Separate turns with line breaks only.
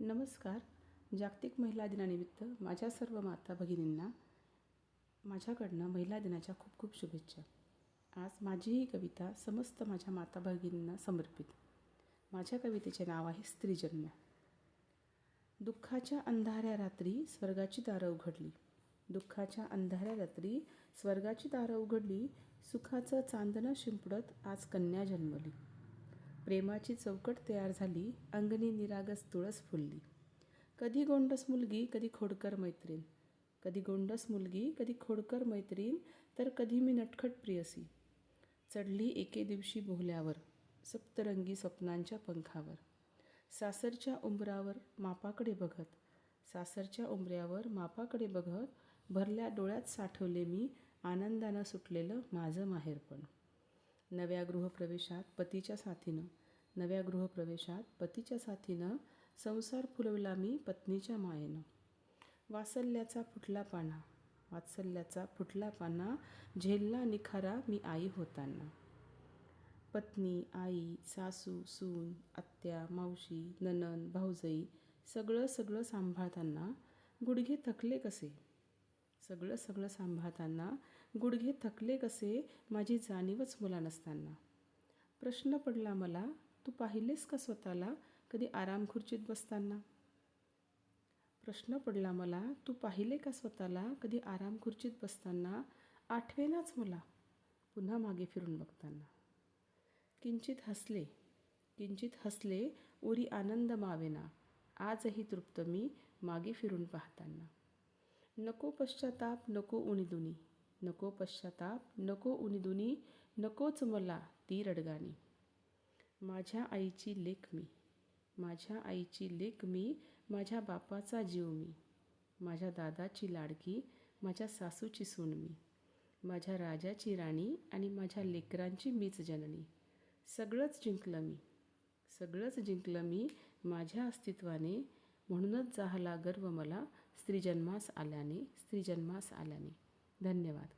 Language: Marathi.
नमस्कार. जागतिक महिला दिनानिमित्त माझ्या सर्व माता भगिनींना माझ्याकडनं महिला दिनाच्या खूप खूप शुभेच्छा. आज माझी ही कविता समस्त माझ्या माता भगिनींना समर्पित. माझ्या कवितेचे नाव आहे स्त्रीजन्म. दुःखाच्या अंधाऱ्या रात्री स्वर्गाची दारं उघडली. दुःखाच्या अंधाऱ्या रात्री स्वर्गाची दारं उघडली सुखाचं चांदणं शिंपडत आज कन्या जन्मली. प्रेमाची चौकट तयार झाली अंगणी निरागस तुळस फुलली. कधी गोंडस मुलगी कधी खोडकर मैत्रीण. कधी गोंडस मुलगी कधी खोडकर मैत्रीण तर कधी मी नटखट प्रियसी. चढली एके दिवशी बोहल्यावर सप्तरंगी स्वप्नांच्या पंखावर. सासरच्या उंबरावर मापाकडे बघत सासरच्या उंबऱ्यावर मापाकडे बघत भरल्या डोळ्यात साठवले मी आनंदानं सुटलेलं माझं माहेरपण. नव्या गृहप्रवेशात पतीच्या साथीनं नव्या गृहप्रवेशात पतीच्या साथीनं संसार फुलवला मी पत्नीच्या मायेनं. वासल्याचा फुटला पाना वात्सल्याचा फुटला पाना झेलला निखारा मी आई होताना. पत्नी आई सासू सून आत्या मावशी ननन भाऊजई सगळं सगळं सांभाळताना गुडघे थकले कसे? सगळं सगळं सांभाळताना गुडघे थकले कसे माझी जाणीवच मुला नसताना. प्रश्न पडला मला तू पाहिलेस का स्वतःला कधी आराम खुर्चीत बसताना? प्रश्न पडला मला तू पाहिले का स्वतःला कधी आराम खुर्चीत बसताना? आठवेनाच मला पुन्हा मागे फिरून बघताना. किंचित हसले किंचित हसले उरी आनंद मावेना आजही तृप्त मी मागे फिरून पाहताना. नको पश्चाताप नको उणीदुनी. नको पश्चाताप नको उणीदुनी नकोच मला ती रडगाणी. माझ्या आईची लेख मी. माझ्या आईची लेख मी माझ्या बापाचा जीव मी. माझ्या दादाची लाडकी माझ्या सासूची सून मी. माझ्या राजाची राणी आणि माझ्या लेकरांची मीच जननी. सगळंच जिंकलं मी. सगळंच जिंकलं मी माझ्या अस्तित्वाने म्हणूनच झाला गर्व मला. स्त्रीजन्मास आल्याने स्त्रीजन्मास आल्याने. धन्यवाद.